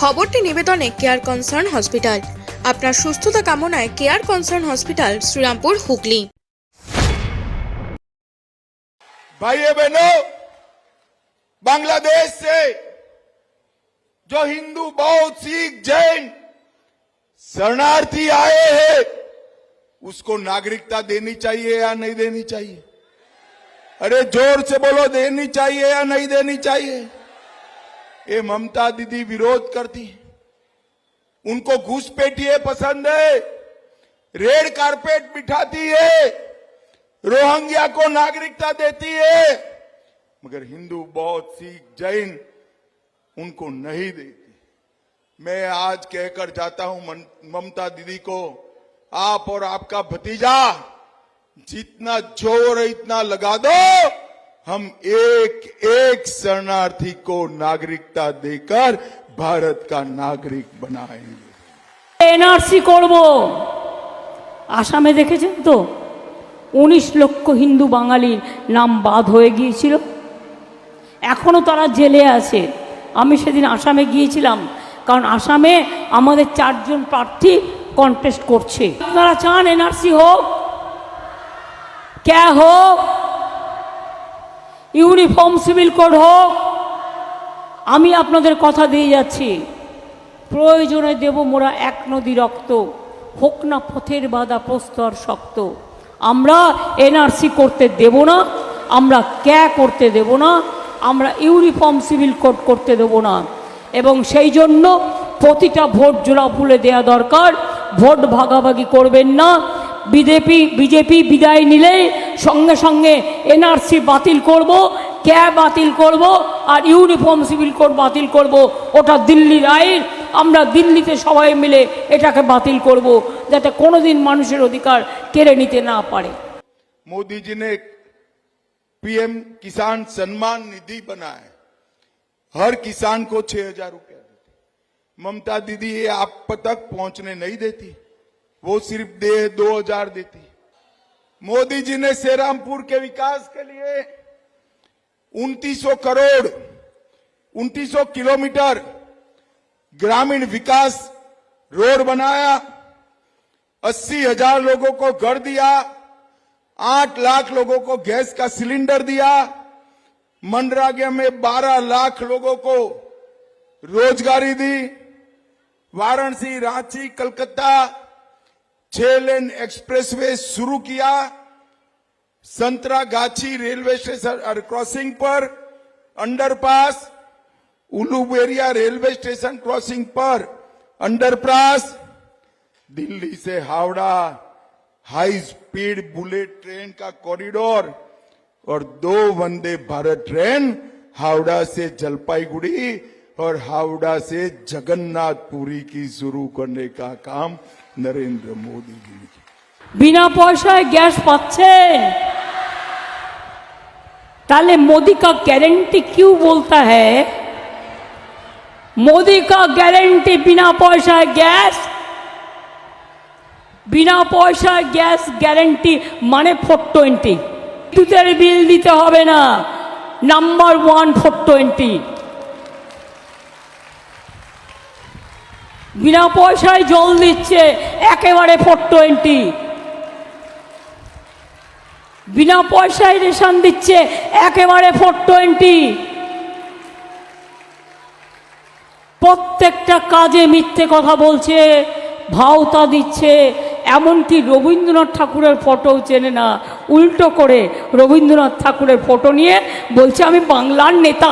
খবরটি নিবেদনে care concern hospital আপনার সুস্থতা কামনায় care concern hospital Shrirampur Hooghly भाइयों बहनों बांग्लादेश से जो हिंदू बौद्ध सिख जैन शरणार्थी आए हैं उसको नागरिकता देनी चाहिए या नहीं देनी चाहिए अरे जोर से बोलो देनी चाहिए या नहीं देनी चाहिए ये ममता दीदी विरोध करती है। उनको घुसपैठिए पसंद है। रेड कारपेट बिठाती है। रोहंग्या को नागरिकता देती है। मगर हिंदू बौद्ध, सिख, जैन उनको नहीं देती। मैं आज कहकर जाता हूँ ममता दीदी को, आप और आपका भतीजा, जितना ज़ोर इतना लगा दो। हम एक एक शरणार्थी को नागरिकता देकर भारत का नागरिक बनाएंगे এনআরসি করব আসামে দেখেছেন তো উনিশ লক্ষ হিন্দু বাঙালির নাম বাদ হয়ে গিয়েছিল এখনও তারা জেলে আছে আমি সেদিন আসামে গিয়েছিলাম কারণ আসামে আমাদের চারজন প্রার্থী কন্টেস্ট করছে আপনারা চান এনআরসি হোক ক্যা হোক ইউনিফর্ম সিভিল কোড হোক। আমি আপনাদের কথা দিয়ে যাচ্ছি। প্রয়োজনে দেব মোরা এক নদী রক্ত। হোক না পথের বাধা, প্রস্তর শক্ত। আমরা এনআরসি করতে দেব না, আমরা ক্যা করতে দেব না, আমরা ইউনিফর্ম সিভিল কোড করতে দেব না। এবং সেই জন্য প্রতিটা ভোট জোড়া ফুলে দেওয়া দরকার। ভোট ভাগাভাগি করবেন না। বিজেপি বিজেপি বিদায় নিলেই সঙ্গে সঙ্গে এনআরসি বাতিল করব ক্যা বাতিল করব আর ইউনিফর্ম সিভিল কোড বাতিল করব ওটা দিল্লির আইন আমরা দিল্লিতে সবাই মিলে এটাকে বাতিল করব যাতে কোনোদিন মানুষের অধিকার কেড়ে নিতে না পারে मोदी जी ने पीएम किसान सम्मान निधि बनाया हर किसान को छह हजार रुपया देती ममता दीदी ये आप तक पहुंचने नहीं देती वो सिर्फ़ दे दो हज़ार देती मोदी जी ने सेरामपुर के विकास के लिए 2900 करोड़ 2900 किलोमीटर ग्रामीण विकास रोड बनाया, अस्सी हज़ार लोगों को घर दिया, आठ लाख लोगों को गैस का सिलेंडर दिया, मनरेगा में 12 लाख लोगों को रोजगारी दी, वाराणसी, रांची, कलकत्ता छह लेन एक्सप्रेसवे शुरू किया, संतरागाछी रेलवे स्टेशन क्रॉसिंग पर, underpass, Uluberia railway station crossing पर, अंडरपास, दिल्ली से Howrah, high speed bullet train का कॉरिडोर, और दो वंदे भारत ट्रेन हावड़ा से जलपाईगुड़ी और हावड़ा से जगन्नाथपुरी की शुरू करने का काम नरेंद्र मोदी जी ने किया বিনা পয়সায় গ্যাস পাচ্ছেন তাহলে मोदी का गारंटी क्यों बोलता है मोदी का गारंटी बिना পয়সায় গ্যাস বিনা পয়সায় গ্যাস গ্যারেন্টি মানে ফোর টোয়েন্টি বিদ্যুতের বিল দিতে হবে না নাম্বার ওয়ান ফোর টোয়েন্টি বিনা পয়সায় জল দিচ্ছে, একেবারে ফোর টোয়েন্টি। বিনা পয়সায় রেশন দিচ্ছে, একেবারে ফোর টোয়েন্টি। প্রত্যেকটা কাজে মিথ্যে কথা বলছে, ভাওতা দিচ্ছে, এমনকি রবীন্দ্রনাথ ঠাকুরের ফটোও চেনে না। উল্টো করে রবীন্দ্রনাথ ঠাকুরের ফটো নিয়ে বলছে, আমি বাংলার নেতা।